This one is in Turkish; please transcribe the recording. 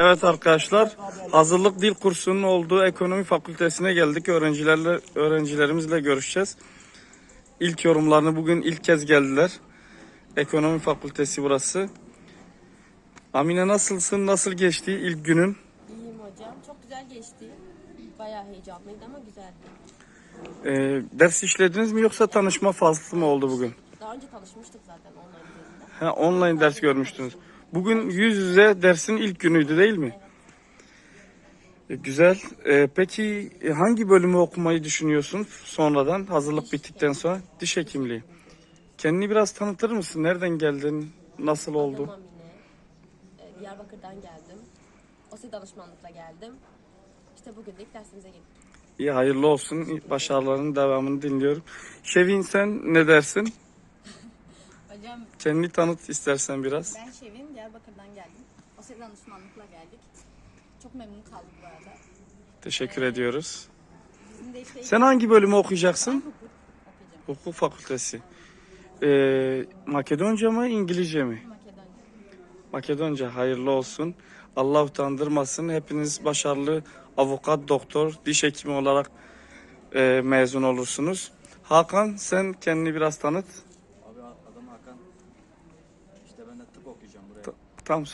Evet arkadaşlar, hazırlık dil kursunun olduğu ekonomi fakültesine geldik. Öğrencilerle öğrencilerimizle görüşeceğiz. İlk yorumlarını bugün ilk kez geldiler. Ekonomi fakültesi burası. Amine nasılsın? Nasıl geçti ilk günün? İyiyim hocam. Çok güzel geçti. Bayağı heyecanlıydı ama güzeldi. Ee, ders işlediniz mi yoksa tanışma faslı mı oldu bugün? Daha önce tanışmıştık zaten online üzerinden. Ha, online ders görmüştünüz. Bugün yüz yüze dersin ilk günüydü değil mi? E, güzel. E, peki e, hangi bölümü okumayı düşünüyorsun sonradan hazırlık bittikten sonra? Diş hekimliği. Kendini biraz tanıtır mısın? Nereden geldin? Nasıl oldu? Adım Amine. Ee, Diyarbakır'dan geldim. OSİ danışmanlıkla geldim. İşte bugün de ilk dersimize gittik. İyi hayırlı olsun. Başarılarının devamını dinliyorum. Şevin sen ne dersin? Hocam Kendini tanıt istersen biraz. ben Şevin, Diyarbakır'dan geldim. OSED danışmanlıkla geldik. Çok memnun kaldık bu arada. Teşekkür ediyoruz. Bizim de işte Sen hangi bölümü okuyacaksın? hukuk okuyacağım. Hukuk fakültesi. Ee, Makedonca mı İngilizce mi? Makedonya. Makedonca hayırlı olsun. Allah utandırmasın. Hepiniz başarılı avukat, doktor, diş hekimi olarak e, mezun olursunuz. Hakan sen kendini biraz tanıt. İşte ben de tıp okuyacağım buraya. Tam